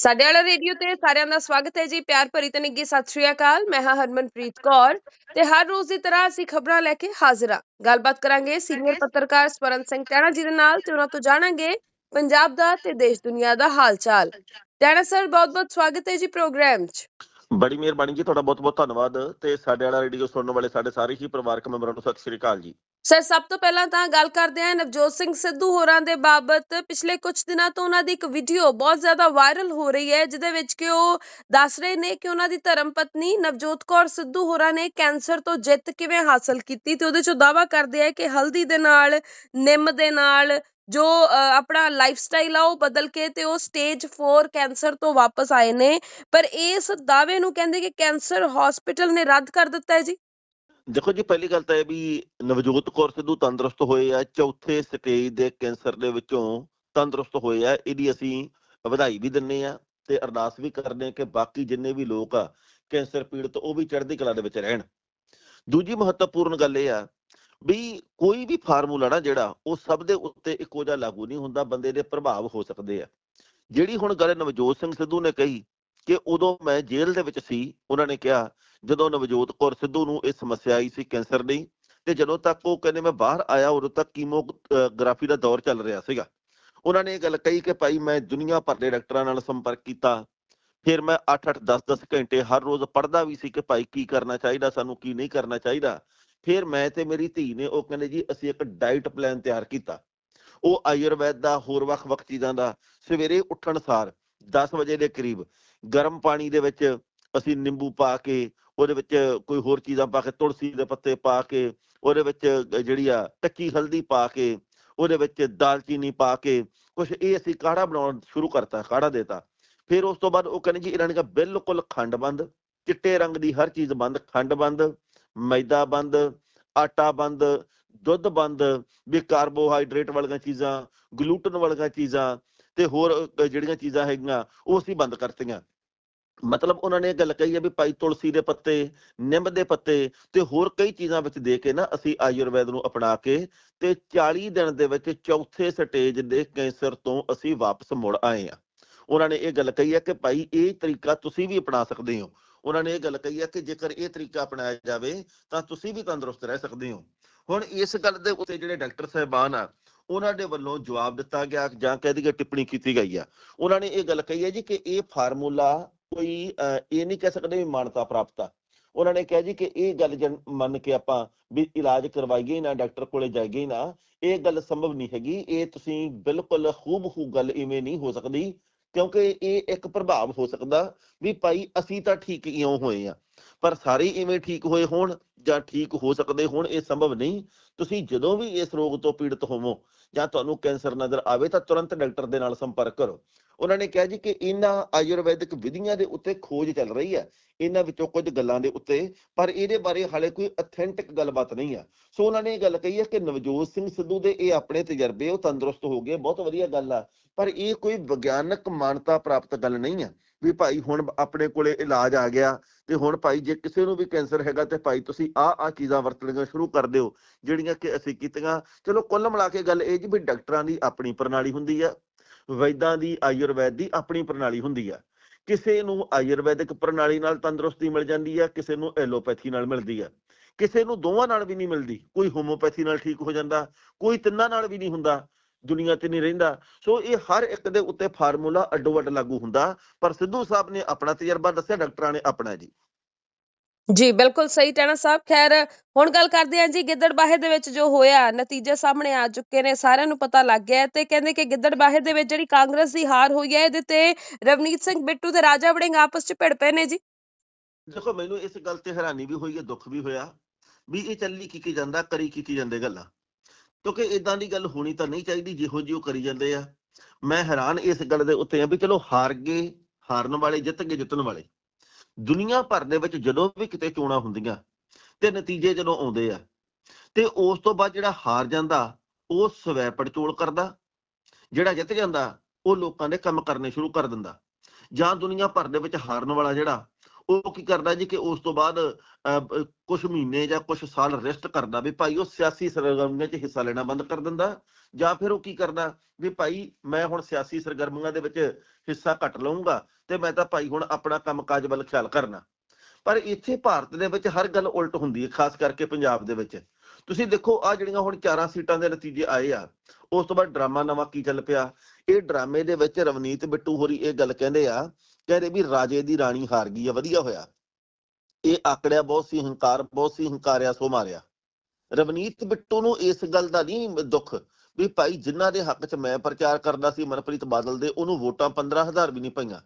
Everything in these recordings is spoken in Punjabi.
ਸਾਡੇ ਵਾਲਾ ਰੇਡੀਓ ਤੇ ਸਾਰਿਆਂ ਦਾ ਸਵਾਗਤ ਹੈ ਜੀ। ਪਿਆਰ ਭਰੀ ਤੇ ਨਿੱਘੀ ਸਤਿ ਸ਼੍ਰੀ ਅਕਾਲ। ਮੈਂ ਹਾਂ ਹਰਮਨਪ੍ਰੀਤ ਕੌਰ ਤੇ ਹਰ ਰੋਜ਼ ਦੀ ਤਰ੍ਹਾਂ ਅਸੀਂ ਖਬਰਾਂ ਲੈ ਕੇ ਹਾਜ਼ਰ ਹਾਂ। ਗੱਲਬਾਤ ਕਰਾਂਗੇ ਸੀਨੀਅਰ ਪੱਤਰਕਾਰ ਸਵਰਨ ਸਿੰਘ ਟੈਣਾ ਜੀ ਦੇ ਨਾਲ ਤੇ ਉਹਨਾਂ ਤੋਂ ਜਾਣਾਂਗੇ ਪੰਜਾਬ ਦਾ ਤੇ ਦੇਸ਼ ਦੁਨੀਆ ਦਾ ਹਾਲ ਚਾਲ ਟੈਣਾ ਸਰ ਬਹੁਤ ਬਹੁਤ ਸਵਾਗਤ ਹੈ ਜੀ ਪ੍ਰੋਗਰਾਮ 'ਚ। ਬੜੀ ਮਿਹਰਬਾਨੀ ਜੀ, ਤੁਹਾਡਾ ਬਹੁਤ ਬਹੁਤ ਧੰਨਵਾਦ ਤੇ ਸਾਡੇ ਵਾਲਾ ਰੇਡੀਓ ਸੁਣਨ ਵਾਲੇ ਸਾਡੇ ਸਾਰੇ ਹੀ ਪਰਿਵਾਰਕ ਮੈਂਬਰਾਂ ਨੂੰ ਸਤਿ ਸ੍ਰੀ ਅਕਾਲ ਜੀ। ਸਰ, ਸਭ ਤੋਂ ਪਹਿਲਾਂ ਤਾਂ ਗੱਲ ਕਰਦੇ ਹਾਂ ਨਵਜੋਤ ਸਿੰਘ ਸਿੱਧੂ ਹੋਰਾਂ ਦੇ ਬਾਬਤ। ਪਿਛਲੇ ਕੁਝ ਦਿਨਾਂ ਤੋਂ ਉਹਨਾਂ ਦੀ ਇੱਕ ਵੀਡੀਓ ਬਹੁਤ ਜ਼ਿਆਦਾ ਵਾਇਰਲ ਹੋ ਰਹੀ ਹੈ, ਜਿਹਦੇ ਵਿੱਚ ਕਿ ਉਹ ਦੱਸ ਰਹੇ ਨੇ ਕਿ ਉਹਨਾਂ ਦੀ ਧਰਮ ਪਤਨੀ ਨਵਜੋਤ ਕੌਰ ਸਿੱਧੂ ਹੋਰਾਂ ਨੇ ਕੈਂਸਰ ਤੋਂ ਜਿੱਤ ਕਿਵੇਂ ਹਾਸਲ ਕੀਤੀ ਤੇ ਉਹਦੇ 'ਚੋਂ ਦਾਅਵਾ ਕਰਦੇ ਆ ਕਿ ਹਲਦੀ ਦੇ ਨਾਲ, ਨਿੰਮ ਦੇ ਨਾਲ ਜੋ ਆਪਣਾ ਲਾਈਫ ਸਟਾਈਲ ਆ ਉਹ ਬਦਲ ਕੇ ਤੇ ਉਹ ਸਟੇਜ 4 ਕੈਂਸਰ ਤੋਂ ਵਾਪਸ ਆਏ ਨੇ। ਪਰ ਇਸ ਦਾਅਵੇ ਨੂੰ ਕਹਿੰਦੇ ਕਿ ਕੈਂਸਰ ਹਸਪੀਟਲ ਨੇ ਰੱਦ ਕਰ ਦਿੱਤਾ ਹੈ ਜੀ। ਦੇਖੋ ਜੀ, ਪਹਿਲੀ ਗੱਲ ਤਾਂ ਇਹ ਵੀ ਨਵਜੋਤ ਕੌਰ ਸਿੱਧੂ ਤੰਦਰੁਸਤ ਹੋਏ ਆ। ਚੌਥੇ ਸਟੇਜ ਦੇ ਕੈਂਸਰ ਦੇ ਵਿੱਚੋਂ ਤੰਦਰੁਸਤ ਹੋਏ ਆ। ਇਹਦੀ ਅਸੀਂ ਵਧਾਈ ਵੀ ਦਿੰਨੇ ਆ ਤੇ ਅਰਦਾਸ ਵੀ ਕਰਦੇ ਕਿ ਬਾਕੀ ਜਿੰਨੇ ਵੀ ਲੋਕ ਆ ਕੈਂਸਰ ਪੀੜਤ ਉਹ ਵੀ ਚੜ੍ਹਦੀ ਕਲਾ ਦੇ ਵਿੱਚ ਰਹਿਣ। ਦੂਜੀ ਮਹੱਤਵਪੂਰਨ ਗੱਲ ਇਹ ਆ ਵੀ ਕੋਈ ਵੀ ਫਾਰਮੂਲਾ ਨਾ ਜਿਹੜਾ, ਉਹ ਸਭ ਦੇ ਉੱਤੇ ਇੱਕੋ ਜਿਹਾ ਲਾਗੂ ਨਹੀਂ ਹੁੰਦਾ, ਬੰਦੇ ਦੇ ਪ੍ਰਭਾਵ ਹੋ ਸਕਦੇ ਆ। ਜਿਹੜੀ ਹੁਣ ਗੱਲ ਨਵਜੋਤ ਸਿੰਘ ਸਿੱਧੂ ਨੇ ਕਹੀ ਕਿ ਉਦੋਂ ਮੈਂ ਜੇਲ੍ਹ ਦੇ ਵਿੱਚ ਸੀ, ਉਹਨਾਂ ਨੇ ਕਿਹਾ, ਜਦੋਂ ਨਵਜੋਤ ਕੌਰ ਸਿੱਧੂ ਨੂੰ ਇਹ ਸਮੱਸਿਆ ਆਈ ਸੀ ਕੈਂਸਰ ਦੀ, ਤੇ ਜਦੋਂ ਤੱਕ ਉਹ ਕਹਿੰਦੇ ਮੈਂ ਬਾਹਰ ਆਇਆ, ਉਦੋਂ ਤੱਕ ਕੀਮੋਗ੍ਰਾਫੀ ਦਾ ਦੌਰ ਚੱਲ ਰਿਹਾ ਸੀਗਾ। ਉਹਨਾਂ ਨੇ ਇਹ ਗੱਲ ਕਹੀ ਕਿ ਭਾਈ ਮੈਂ ਦੁਨੀਆ ਭਰ ਦੇ ਡਾਕਟਰਾਂ ਨਾਲ ਸੰਪਰਕ ਕੀਤਾ, ਫਿਰ ਮੈਂ 8-8 10-10 ਘੰਟੇ ਹਰ ਰੋਜ਼ ਪੜ੍ਹਦਾ ਵੀ ਸੀ ਕਿ ਭਾਈ ਕੀ ਕਰਨਾ ਚਾਹੀਦਾ, ਸਾਨੂੰ ਕੀ ਨਹੀਂ ਕਰਨਾ ਚਾਹੀਦਾ। ਫਿਰ ਮੈਂ ਤੇ ਮੇਰੀ ਧੀ ਨੇ ਉਹ ਕਹਿੰਦੇ ਜੀ, ਅਸੀਂ ਇੱਕ ਡਾਈਟ ਪਲਾਨ ਤਿਆਰ ਕੀਤਾ। ਉਹ ਆਯੁਰਵੈਦ ਦਾ, ਹੋਰ ਵੱਖ-ਵੱਖ ਚੀਜ਼ਾਂ ਦਾ, ਸਵੇਰੇ ਉੱਠਣ ਸਾਰ 10 ਵਜੇ ਦੇ ਕਰੀਬ ਗਰਮ ਪਾਣੀ ਦੇ ਵਿੱਚ ਅਸੀਂ ਨਿੰਬੂ ਪਾ ਕੇ, ਉਹਦੇ ਵਿੱਚ ਕੋਈ ਹੋਰ ਚੀਜ਼ਾਂ ਪਾ ਕੇ, ਤੁਲਸੀ ਦੇ ਪੱਤੇ ਪਾ ਕੇ, ਉਹਦੇ ਵਿੱਚ ਜਿਹੜੀ ਆ ਕੱਚੀ ਹਲਦੀ ਪਾ ਕੇ, ਉਹਦੇ ਵਿੱਚ ਦਾਲਚੀਨੀ ਪਾ ਕੇ ਕੁਝ ਇਹ ਅਸੀਂ ਕਾੜਾ ਬਣਾਉਣ ਸ਼ੁਰੂ ਕਰਤਾ, ਕਾੜਾ ਦੇਤਾ। ਫਿਰ ਉਸ ਤੋਂ ਬਾਅਦ ਉਹ ਕਹਿੰਦੇ ਜੀ, ਇਹਨਾਂ ਨੇ ਕਿਹਾ ਬਿਲਕੁਲ ਖੰਡ ਬੰਦ, ਚਿੱਟੇ ਰੰਗ ਦੀ ਹਰ ਚੀਜ਼ ਬੰਦ, ਖੰਡ ਬੰਦ। ਮੈਦਾ ਬੰਦ, ਆਟਾ ਬੰਦ, ਦੁੱਧ ਬੰਦ, ਵੀ ਕਾਰਬੋਹਾਈਡਰੇਟ ਵਾਲੀਆਂ ਚੀਜ਼ਾਂ ਗਲੂਟਨ ਵਾਲੀਆਂ ਚੀਜ਼ਾਂ ਤੇ ਹੋਰ ਜਿਹੜੀਆਂ ਚੀਜ਼ਾਂ ਹੈਗੀਆਂ, ਉਹ ਅਸੀਂ ਬੰਦ ਕਰਤੀਆਂ। ਮਤਲਬ ਉਹਨਾਂ ਨੇ ਗੱਲ ਕਹੀ ਹੈ ਵੀ ਭਾਈ ਤੁਲਸੀ ਦੇ ਪੱਤੇ, ਨਿੰਮ ਦੇ ਪੱਤੇ ਤੇ ਹੋਰ ਕਈ ਚੀਜ਼ਾਂ ਵਿੱਚ ਦੇ ਕੇ ਨਾ ਅਸੀਂ ਆਯੁਰਵੈਦ ਨੂੰ ਅਪਣਾ ਕੇ ਤੇ 40 ਦਿਨ ਦੇ ਵਿੱਚ ਚੌਥੇ ਸਟੇਜ ਦੇ ਕੈਂਸਰ ਤੋਂ ਅਸੀਂ ਵਾਪਸ ਮੁੜ ਆਏ ਆ। ਉਹਨਾਂ ਨੇ ਇਹ ਗੱਲ ਕਹੀ ਹੈ ਕਿ ਭਾਈ ਇਹ ਤਰੀਕਾ ਤੁਸੀਂ ਵੀ ਅਪਣਾ ਸਕਦੇ ਹੋ। ਉਹਨਾਂ ਨੇ ਇਹ ਗੱਲ ਕਹੀ ਹੈ ਕਿ ਜੇਕਰ ਇਹ ਤਰੀਕਾ ਅਪਣਾਇਆ ਜਾਵੇ ਤਾਂ ਤੁਸੀਂ ਵੀ ਤੰਦਰੁਸਤ ਰਹਿ ਸਕਦੇ ਹੋ। ਹੁਣ ਇਸ ਗੱਲ ਦੇ ਉੱਤੇ ਜਿਹੜੇ ਡਾਕਟਰ ਸਾਹਿਬਾਨ ਆ ਉਹਨਾਂ ਦੇ ਵੱਲੋਂ ਜਵਾਬ ਦਿੱਤਾ ਗਿਆ ਜਾਂ ਕਹਿ ਦਈਏ ਟਿੱਪਣੀ ਕੀਤੀ ਗਈ ਆ। ਉਹਨਾਂ ਨੇ ਇਹ ਗੱਲ ਕਹੀ ਹੈ ਜੀ ਕਿ ਇਹ ਫਾਰਮੂਲਾ ਕੋਈ ਅਹ, ਇਹ ਨਹੀਂ ਕਹਿ ਸਕਦੇ ਵੀ ਮਾਨਤਾ ਪ੍ਰਾਪਤ ਆ। ਉਹਨਾਂ ਨੇ ਕਿਹਾ ਜੀ ਕਿ ਇਹ ਗੱਲ ਜਨ- ਮੰਨ ਕੇ ਆਪਾਂ ਵੀ ਇਲਾਜ ਕਰਵਾਈਏ ਨਾ ਡਾਕਟਰ ਕੋਲੇ ਜਾਈਏ ਨਾ ਇਹ ਗੱਲ ਸੰਭਵ ਨਹੀਂ ਹੈਗੀ। ਇਹ ਤੁਸੀਂ ਬਿਲਕੁਲ ਖੂਬ-ਖੂ ਗੱਲ ਇਵੇਂ ਨਹੀਂ ਹੋ ਸਕਦੀ। ਕਿਉਂਕਿ ਇਹ ਇੱਕ ਪ੍ਰਭਾਵ ਹੋ ਸਕਦਾ ਵੀ ਭਾਈ ਅਸੀਂ ਤਾਂ ਠੀਕ ਇਉਂ ਹੋਏ ਆ ਪਰ ਸਾਰੇ ਇਵੇਂ ਠੀਕ ਹੋਏ ਹੋਣ ਜਾਂ ਠੀਕ ਹੋ ਸਕਦੇ ਹੋਣ ਇਹ ਸੰਭਵ ਨਹੀਂ। ਤੁਸੀਂ ਜਦੋਂ ਵੀ ਇਸ ਰੋਗ ਤੋਂ ਪੀੜਤ ਹੋਵੋ ਜਾਂ ਤੁਹਾਨੂੰ ਕੈਂਸਰ ਨਜ਼ਰ ਆਵੇ ਤਾਂ ਤੁਰੰਤ ਡਾਕਟਰ ਦੇ ਨਾਲ ਸੰਪਰਕ ਕਰੋ। ਉਹਨਾਂ ਨੇ ਕਿਹਾ ਜੀ ਕਿ ਇਹਨਾਂ ਆਯੁਰਵੈਦਿਕ ਵਿਧੀਆਂ ਦੇ ਉੱਤੇ ਖੋਜ ਚੱਲ ਰਹੀ ਹੈ। ਇਹਨਾਂ ਵਿੱਚੋਂ ਕੁਝ ਗੱਲਾਂ ਦੇ ਉੱਤੇ, ਪਰ ਇਹਦੇ ਬਾਰੇ ਹਾਲੇ ਕੋਈ ਅਥੈਂਟਿਕ ਗੱਲਬਾਤ ਨਹੀਂ ਆ। ਸੋ ਉਹਨਾਂ ਨੇ ਇਹ ਗੱਲ ਕਹੀ ਹੈ ਕਿ ਨਵਜੋਤ ਸਿੰਘ ਸਿੱਧੂ ਦੇ ਇਹ ਆਪਣੇ ਤਜਰਬੇ, ਉਹ ਤੰਦਰੁਸਤ ਹੋ ਗਏ, ਬਹੁਤ ਵਧੀਆ ਗੱਲ ਆ। ਪਰ ਇਹ ਕੋਈ ਵਿਗਿਆਨਕ ਮਾਨਤਾ ਪ੍ਰਾਪਤ ਗੱਲ ਨਹੀਂ ਆ ਵੀ ਭਾਈ ਹੁਣ ਆਪਣੇ ਕੋਲੇ ਇਲਾਜ ਆ ਗਿਆ ਤੇ ਹੁਣ ਭਾਈ ਜੇ ਕਿਸੇ ਨੂੰ ਵੀ ਕੈਂਸਰ ਹੈਗਾ ਤੇ ਭਾਈ ਤੁਸੀਂ ਆ ਆ ਚੀਜ਼ਾਂ ਵਰਤਣੀਆਂ ਸ਼ੁਰੂ ਕਰ ਦਿਓ, ਜਿਹੜੀਆਂ ਕਿ ਅਸੀਂ ਕੀਤੀਆਂ। ਚਲੋ ਕੁੱਲ ਮਿਲਾ ਕੇ ਗੱਲ ਇਹ ਜੀ ਵੀ ਡਾਕਟਰਾਂ ਦੀ ਆਪਣੀ ਪ੍ਰਣਾਲੀ ਹੁੰਦੀ ਆ, ਵੈਦਾਂ ਦੀ ਆਯੁਰਵੈਦ ਦੀ ਆਪਣੀ ਪ੍ਰਣਾਲੀ ਹੁੰਦੀ ਆ। ਕਿਸੇ ਨੂੰ ਆਯੁਰਵੈਦਿਕ ਪ੍ਰਣਾਲੀ ਨਾਲ ਤੰਦਰੁਸਤੀ ਮਿਲ ਜਾਂਦੀ ਆ, ਕਿਸੇ ਨੂੰ ਐਲੋਪੈਥੀ ਨਾਲ ਮਿਲਦੀ ਆ। ਕਿਸੇ ਨੂੰ ਦੋਵਾਂ ਨਾਲ ਵੀ ਨਹੀਂ ਮਿਲਦੀ। ਕੋਈ ਹੋਮੋਪੈਥੀ ਨਾਲ ਠੀਕ ਹੋ ਜਾਂਦਾ, ਕੋਈ ਤਿੰਨਾਂ ਨਾਲ ਵੀ ਨਹੀਂ ਹੁੰਦਾ, ਦੁਨੀਆ ਤੇ ਨਹੀਂ ਰਹਿੰਦਾ। ਸੋ ਇਹ ਹਰ ਇੱਕ ਦੇ ਉੱਤੇ ਫਾਰਮੂਲਾ ਅੱਡੋ ਅੱਡ ਲਾਗੂ ਹੁੰਦਾ, ਪਰ ਸਿੱਧੂ ਸਾਹਿਬ ਨੇ ਆਪਣਾ ਤਜਰਬਾ ਦੱਸਿਆ, ਡਾਕਟਰਾਂ ਨੇ ਆਪਣਾ ਜੀ। ਜੀ, ਬਿਲਕੁਲ ਸਹੀ ਟੈਣਾ ਸਾਹਿਬ। ਖੈਰ, ਹੁਣ ਗੱਲ ਕਰਦੇ ਹਾਂ ਜੀ ਗਿੱਦੜਬਾਹੇ ਦੇ ਵਿੱਚ ਜੋ ਹੋਇਆ, ਨਤੀਜੇ ਸਾਹਮਣੇ ਆ ਚੁੱਕੇ ਨੇ, ਸਾਰਿਆਂ ਨੂੰ ਪਤਾ ਲੱਗ ਗਿਆ ਤੇ ਕਹਿੰਦੇ ਕਿ ਗਿੱਦੜਬਾਹੇ ਦੇ ਵਿੱਚ ਜਿਹੜੀ ਕਾਂਗਰਸ ਦੀ ਹਾਰ ਹੋਈ ਹੈ, ਇਹਦੇ ਤੇ ਰਵਨੀਤ ਸਿੰਘ ਬਿੱਟੂ ਤੇ ਰਾਜਾ ਵੜਿੰਗ ਆਪਸ ਚ ਭਿੜ ਪਏ ਨੇ ਜੀ। ਦੇਖੋ, ਮੈਨੂੰ ਇਸ ਗੱਲ ਤੇ ਹੈਰਾਨੀ ਵੀ ਹੋਈ ਹੈ, ਦੁੱਖ ਵੀ ਹੋਇਆ ਵੀ ਇਹ ਚੱਲੀ ਕੀ ਕੀ ਜਾਂਦਾ, ਕਰੀ ਕੀ ਜਾਂਦੇ ਗੱਲਾਂ। ਕਿਉਂਕਿ ਇਦਾਂ ਦੀ ਗੱਲ ਹੋਣੀ ਤਾਂ ਨਹੀਂ ਚਾਹੀਦੀ, ਜਿਹੋ ਜਿਹੀ ਉਹ ਕਰੀ ਜਾਂਦੇ ਆ। ਮੈਂ ਹੈਰਾਨ ਇਸ ਗੱਲ ਦੇ ਉੱਤੇ ਆ ਵੀ ਚਲੋ ਹਾਰ ਗਏ, ਹਾਰਨ ਵਾਲੇ, ਜਿੱਤ ਗਏ, ਜਿੱਤਣ ਵਾਲੇ। ਦੁਨੀਆ ਭਰ ਦੇ ਵਿੱਚ ਜਦੋਂ ਵੀ ਕਿਤੇ ਚੋਣਾਂ ਹੁੰਦੀਆਂ ਤੇ ਨਤੀਜੇ ਜਦੋਂ ਆਉਂਦੇ ਆ, ਤੇ ਉਸ ਤੋਂ ਬਾਅਦ ਜਿਹੜਾ ਹਾਰ ਜਾਂਦਾ, ਉਹ ਸਵੈ ਪੜਚੋਲ ਕਰਦਾ, ਜਿਹੜਾ ਜਿੱਤ ਜਾਂਦਾ, ਉਹ ਲੋਕਾਂ ਦੇ ਕੰਮ ਕਰਨੇ ਸ਼ੁਰੂ ਕਰ ਦਿੰਦਾ। ਜਾਂ ਦੁਨੀਆ ਭਰ ਦੇ ਵਿੱਚ ਹਾਰਨ ਵਾਲਾ ਜਿਹੜਾ, ਉਹ ਕੀ ਕਰਦਾ ਜੀ ਕਿ ਉਸ ਤੋਂ ਬਾਅਦ ਕੁਝ ਮਹੀਨੇ ਜਾਂ ਕੁਝ ਸਾਲ ਰੈਸਟ ਕਰਦਾ ਵੀ ਭਾਈ ਉਹ ਸਿਆਸੀ ਸਰਗਰਮੀਆਂ 'ਚ ਹਿੱਸਾ ਲੈਣਾ ਬੰਦ ਕਰ ਦਿੰਦਾ, ਜਾਂ ਫਿਰ ਉਹ ਕੀ ਕਰਦਾ ਵੀ ਭਾਈ ਮੈਂ ਹੁਣ ਸਿਆਸੀ ਸਰਗਰਮੀਆਂ ਦੇ ਵਿੱਚ ਹਿੱਸਾ ਘੱਟ ਲਵਾਂਗਾ ਤੇ ਮੈਂ ਤਾਂ ਭਾਈ ਹੁਣ ਆਪਣਾ ਕੰਮਕਾਜ ਵੱਲ ਖਿਆਲ ਕਰਨਾ। ਪਰ ਇੱਥੇ ਭਾਰਤ ਦੇ ਵਿੱਚ ਹਰ ਗੱਲ ਉਲਟ ਹੁੰਦੀ ਹੈ, ਖਾਸ ਕਰਕੇ ਪੰਜਾਬ ਦੇ ਵਿੱਚ। ਤੁਸੀਂ ਦੇਖੋ ਆ ਜਿਹੜੀਆਂ ਹੁਣ ਚਾਰਾਂ ਸੀਟਾਂ ਦੇ ਨਤੀਜੇ ਆਏ ਆ, ਉਸ ਤੋਂ ਬਾਅਦ ਡਰਾਮਾ ਨਵਾਂ ਕੀ ਚੱਲ ਪਿਆ? ਇਹ ਡਰਾਮੇ ਦੇ ਵਿੱਚ ਰਵਨੀਤ ਬਿੱਟੂ ਹੋਰੀ ਇਹ ਗੱਲ ਕਹਿੰਦੇ ਆ ਕਹਿੰਦੇ ਵੀ ਰਾਜੇ ਦੀ ਰਾਣੀ ਹਾਰ ਗਈ ਆ, ਵਧੀਆ ਹੋਇਆ। ਇਹ ਆਕੜਿਆ ਬਹੁਤ ਸੀ, ਹੰਕਾਰ ਬਹੁਤ ਸੀ, ਹੰਕਾਰਿਆ, ਸੋ ਮਾਰਿਆ। ਰਵਨੀਤ ਬਿੱਟੂ ਨੂੰ ਇਸ ਗੱਲ ਦਾ ਨਹੀਂ ਦੁੱਖ ਵੀ ਭਾਈ ਜਿਨ੍ਹਾਂ ਦੇ ਹੱਕ 'ਚ ਮੈਂ ਪ੍ਰਚਾਰ ਕਰਦਾ ਸੀ ਮਨਪ੍ਰੀਤ ਬਾਦਲ ਦੇ, ਉਹਨੂੰ ਵੋਟਾਂ 15000 ਵੀ ਨਹੀਂ ਪਈਆਂ।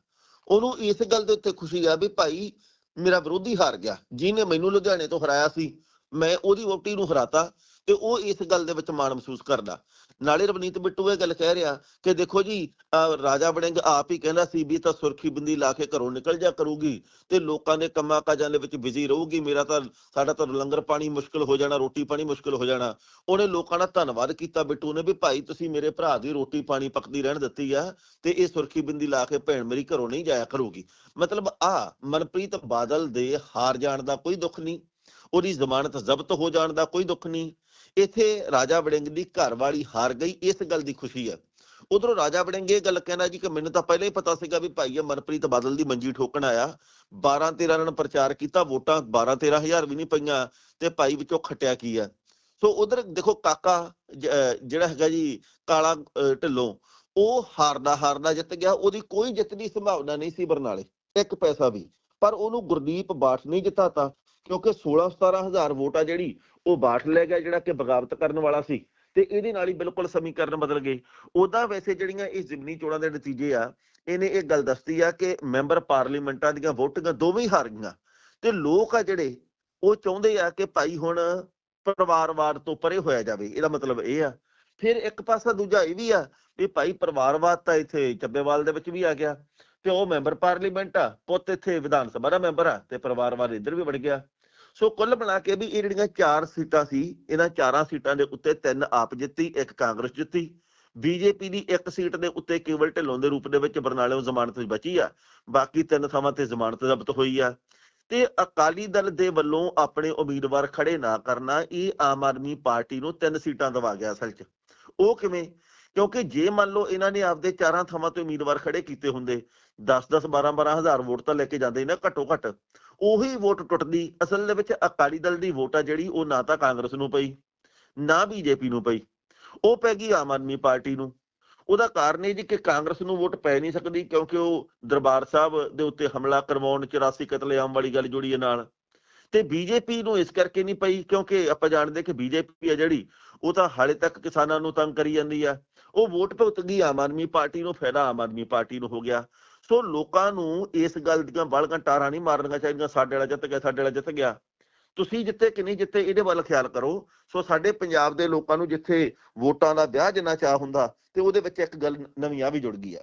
ਉਹਨੂੰ ਇਸ ਗੱਲ ਦੇ ਉੱਤੇ ਖੁਸ਼ੀ ਆ ਵੀ ਭਾਈ ਮੇਰਾ ਵਿਰੋਧੀ ਹਾਰ ਗਿਆ। ਜਿਹਨੇ ਮੈਨੂੰ ਲੁਧਿਆਣੇ ਤੋਂ ਹਰਾਇਆ ਸੀ, ਮੈਂ ਉਹਦੀ ਵੋਟੀ ਨੂੰ ਹਰਾਤਾ। ਤੇ ਉਹ ਇਸ ਗੱਲ ਦੇ ਵਿੱਚ ਮਾਣ ਮਹਿਸੂਸ ਕਰਦਾ। ਨਾਲੇ ਰਵਨੀਤ ਬਿੱਟੂ ਇਹ ਗੱਲ ਕਹਿ ਰਿਹਾ ਕਿ ਦੇਖੋ ਜੀ ਅਹ ਰਾਜਾ ਵੜਿੰਗ ਆਪ ਹੀ ਕਹਿੰਦਾ ਸੀ ਵੀ ਤਾਂ ਸੁਰਖੀ ਬਿੰਦੀ ਲਾ ਕੇ ਘਰੋਂ ਨਿਕਲ ਜਾ ਕਰੂਗੀ ਤੇ ਲੋਕਾਂ ਦੇ ਕੰਮਾਂ ਕਾਜਾਂ ਦੇ ਵਿੱਚ ਬਿਜ਼ੀ ਰਹੂਗੀ, ਮੇਰਾ ਤਾਂ, ਸਾਡਾ ਤਾਂ ਲੰਗਰ ਪਾਣੀ ਮੁਸ਼ਕਲ ਹੋ ਜਾਣਾ, ਰੋਟੀ ਪਾਣੀ ਮੁਸ਼ਕਲ ਹੋ ਜਾਣਾ। ਉਹਨੇ ਲੋਕਾਂ ਦਾ ਧੰਨਵਾਦ ਕੀਤਾ ਬਿੱਟੂ ਨੇ ਵੀ ਭਾਈ ਤੁਸੀਂ ਮੇਰੇ ਭਰਾ ਦੀ ਰੋਟੀ ਪਾਣੀ ਪੱਕਦੀ ਰਹਿਣ ਦਿੱਤੀ ਆ ਤੇ ਇਹ ਸੁਰਖੀ ਬਿੰਦੀ ਲਾ ਕੇ ਭੈਣ ਮੇਰੀ ਘਰੋਂ ਨਹੀਂ ਜਾਇਆ ਕਰੂਗੀ। ਮਤਲਬ ਆ, ਮਨਪ੍ਰੀਤ ਬਾਦਲ ਦੇ ਹਾਰ ਜਾਣ ਦਾ ਕੋਈ ਦੁੱਖ ਨਹੀਂ, ਉਹਦੀ ਜ਼ਮਾਨਤ ਜ਼ਬਤ ਹੋ ਜਾਣ ਦਾ ਕੋਈ ਦੁੱਖ ਨਹੀਂ ਇੱਥੇ ਰਾਜਾ ਵੜਿੰਗ ਦੀ ਘਰ ਵਾਲੀ ਹਾਰ ਗਈ, ਇਸ ਗੱਲ ਦੀ ਖੁਸ਼ੀ ਹੈ ਉਧਰੋਂ ਰਾਜਾ ਵੜਿੰਗ ਇਹ ਗੱਲ ਕਹਿੰਦਾ ਜੀ ਕਿ ਮੈਨੂੰ ਤਾਂ ਪਹਿਲਾਂ ਹੀ ਪਤਾ ਸੀਗਾ ਵੀ ਭਾਈ ਇਹ ਮਨਪ੍ਰੀਤ ਬਾਦਲ ਦੀ ਮੰਜੀ ਠੋਕਣ ਆਇਆ। 12 13 ਰਨ ਪ੍ਰਚਾਰ ਕੀਤਾ, ਵੋਟਾਂ 12 13000 ਵੀ ਨਹੀਂ ਪਈਆਂ ਤੇ ਭਾਈ ਵਿੱਚੋਂ ਖਟਿਆ ਕੀ ਆ। ਸੋ ਉਧਰ ਦੇਖੋ ਕਾਕਾ ਜਿਹੜਾ ਹੈਗਾ ਜੀ ਕਾਲਾ ਢਿੱਲੋਂ, ਉਹ ਹਾਰਦਾ ਹਾਰਦਾ ਜਿੱਤ ਗਿਆ, ਉਹਦੀ ਕੋਈ ਜਿੱਤ ਦੀ ਸੰਭਾਵਨਾ ਨਹੀਂ ਸੀ ਬਰਨਾਲੇ। ਇੱਕ ਪੈਸਾ ਵੀ, ਪਰ ਉਹਨੂੰ ਗੁਰਦੀਪ ਬਾਠ ਨਹੀਂ ਜਿਤਾਤਾ। ਕਿਉਂਕਿ 16 17000 ਵੋਟ ਆ ਜਿਹੜੀ, ਉਹ ਬਾਠ ਲੈ ਗਿਆ ਜਿਹੜਾ ਕਿ ਬਗਾਵਤ ਕਰਨ ਵਾਲਾ ਸੀ ਤੇ ਇਹਦੇ ਨਾਲ ਹੀ ਬਿਲਕੁਲ ਸਮੀਕਰਨ ਬਦਲ ਗਏ। ਉਦਾਂ ਵੈਸੇ ਜਿਹੜੀਆਂ ਇਹ ਜ਼ਿਮਨੀ ਚੋਣਾਂ ਦੇ ਨਤੀਜੇ ਆ, ਇਹਨੇ ਇਹ ਗੱਲ ਦੱਸਦੀ ਆ ਕਿ ਮੈਂਬਰ ਪਾਰਲੀਮੈਂਟਾਂ ਦੀਆਂ ਵੋਟਾਂ ਦੋਵੇਂ ਹਾਰ ਗਈਆਂ। ਤੇ ਲੋਕ ਆ ਜਿਹੜੇ, ਉਹ ਚਾਹੁੰਦੇ ਆ ਕਿ ਭਾਈ ਹੁਣ ਪਰਿਵਾਰਵਾਦ ਤੋਂ ਪਰੇ ਹੋਇਆ ਜਾਵੇ, ਇਹਦਾ ਮਤਲਬ ਇਹ ਆ। ਫਿਰ ਇੱਕ ਪਾਸਾ ਦੂਜਾ ਇਹ ਵੀ ਆ ਵੀ ਭਾਈ ਪਰਿਵਾਰਵਾਦ ਤਾਂ ਇੱਥੇ ਚੱਬੇਵਾਲ ਦੇ ਵਿੱਚ ਵੀ ਆ ਗਿਆ ਤੇ ਉਹ ਮੈਂਬਰ ਪਾਰਲੀਮੈਂਟ ਆ, ਪੁੱਤ ਇੱਥੇ ਵਿਧਾਨ ਸਭਾ ਦਾ ਮੈਂਬਰ ਆ ਤੇ ਪਰਿਵਾਰਵਾਦ ਇੱਧਰ ਵੀ ਵੜ ਗਿਆ। ਸੋ ਕੁੱਲ ਬਣਾ ਕੇ ਵੀ ਇਹ ਜਿਹੜੀਆਂ ਚਾਰ ਸੀਟਾਂ ਸੀ, ਇਹਨਾਂ ਚਾਰਾਂ ਸੀਟਾਂ ਦੇ ਉੱਤੇ ਤਿੰਨ ਆਪ ਜਿੱਤੀ, ਇੱਕ ਕਾਂਗਰਸ ਜਿੱਤੀ। ਬੀਜੇਪੀ ਦੀ ਇੱਕ ਸੀਟ ਦੇ ਉੱਤੇ ਕੇਵਲ ਢਿੱਲੋਂ ਦੇ ਰੂਪ ਦੇ ਵਿੱਚ ਬਰਨਾਲਿਓਂ ਜ਼ਮਾਨਤ ਬਚੀ ਆ। ਬਾਕੀ ਤਿੰਨ ਥਾਵਾਂ ਤੇ ਜ਼ਮਾਨਤ ਜ਼ਬਤ ਹੋਈ ਆ। ਤੇ ਅਕਾਲੀ ਦਲ ਦੇ ਵੱਲੋਂ ਆਪਣੇ ਉਮੀਦਵਾਰ ਖੜੇ ਨਾ ਕਰਨਾ, ਇਹ ਆਮ ਆਦਮੀ ਪਾਰਟੀ ਨੂੰ ਤਿੰਨ ਸੀਟਾਂ ਦਵਾ ਗਿਆ ਅਸਲ 'ਚ। ਉਹ ਕਿਵੇਂ? ਕਿਉਂਕਿ ਜੇ ਮੰਨ ਲਓ ਇਹਨਾਂ ਨੇ ਆਪਦੇ ਚਾਰਾਂ ਥਾਵਾਂ ਤੇ ਉਮੀਦਵਾਰ ਖੜੇ ਕੀਤੇ ਹੁੰਦੇ 10-10 12-12 ਹਜ਼ਾਰ ਵੋਟ ਤਾਂ ਲੈ ਕੇ ਜਾਂਦੇ ਨਾ ਘੱਟੋ ਘੱਟ ਉਹੀ ਵੋਟ ਟੁੱਟਦੀ, ਅਸਲ ਦੇ ਵਿੱਚ ਅਕਾਲੀ ਦਲ ਦੀ ਵੋਟ ਆ ਜਿਹੜੀ, ਉਹ ਨਾ ਤਾਂ ਕਾਂਗਰਸ ਨੂੰ ਪਈ, ਨਾ ਬੀਜੇਪੀ ਨੂੰ ਪਈ, ਉਹ ਪੈ ਗਈ ਆਮ ਆਦਮੀ ਪਾਰਟੀ ਨੂੰ। ਉਹਦਾ ਕਾਰਨ ਇਹ ਜੀ ਕਿ ਕਾਂਗਰਸ ਨੂੰ ਵੋਟ ਪੈ ਨਹੀਂ ਸਕਦੀ, ਕਿਉਂਕਿ ਉਹ ਦਰਬਾਰ ਸਾਹਿਬ ਦੇ ਉੱਤੇ ਹਮਲਾ ਕਰਵਾਉਣ 84 ਕਤਲੇਆਮ ਵਾਲੀ ਗੱਲ ਜੁੜੀ ਹੈ ਨਾਲ। ਤੇ ਬੀਜੇਪੀ ਨੂੰ ਇਸ ਕਰਕੇ ਨਹੀਂ ਪਈ, ਕਿਉਂਕਿ ਆਪਾਂ ਜਾਣਦੇ ਕਿ ਬੀਜੇਪੀ ਹੈ ਜਿਹੜੀ, ਉਹ ਤਾਂ ਹਾਲੇ ਤੱਕ ਕਿਸਾਨਾਂ ਨੂੰ ਤੰਗ ਕਰੀ ਜਾਂਦੀ ਆ। ਉਹ ਵੋਟ ਭੁਗਤ ਗਈ ਆਮ ਆਦਮੀ ਪਾਰਟੀ ਨੂੰ, ਫਾਇਦਾ ਆਮ ਆਦਮੀ ਪਾਰਟੀ ਨੂੰ ਹੋ ਗਿਆ। ਸੋ ਲੋਕਾਂ ਨੂੰ ਇਸ ਗੱਲ ਦੀਆਂ ਬਾਲਗਾਂ ਟਾਰਾਂ ਨਹੀਂ ਮਾਰਨੀਆਂ ਚਾਹੀਦੀਆਂ ਸਾਡੇ ਵਾਲਾ ਜਿੱਤ ਗਿਆ ਸਾਡੇ ਵਾਲਾ ਜਿੱਤ ਗਿਆ। ਤੁਸੀਂ ਜਿੱਤੇ ਕਿ ਨਹੀਂ ਜਿੱਤੇ ਇਹਦੇ ਵੱਲ ਖਿਆਲ ਕਰੋ। ਸੋ ਸਾਡੇ ਪੰਜਾਬ ਦੇ ਲੋਕਾਂ ਨੂੰ ਜਿੱਥੇ ਵੋਟਾਂ ਦਾ ਵਿਆਹ ਜਿੰਨਾ ਚਾਹ ਹੁੰਦਾ ਤੇ ਉਹਦੇ ਵਿੱਚ ਇੱਕ ਗੱਲ ਨਵੀਂ ਆ ਵੀ ਜੁੜ ਗਈ ਆ।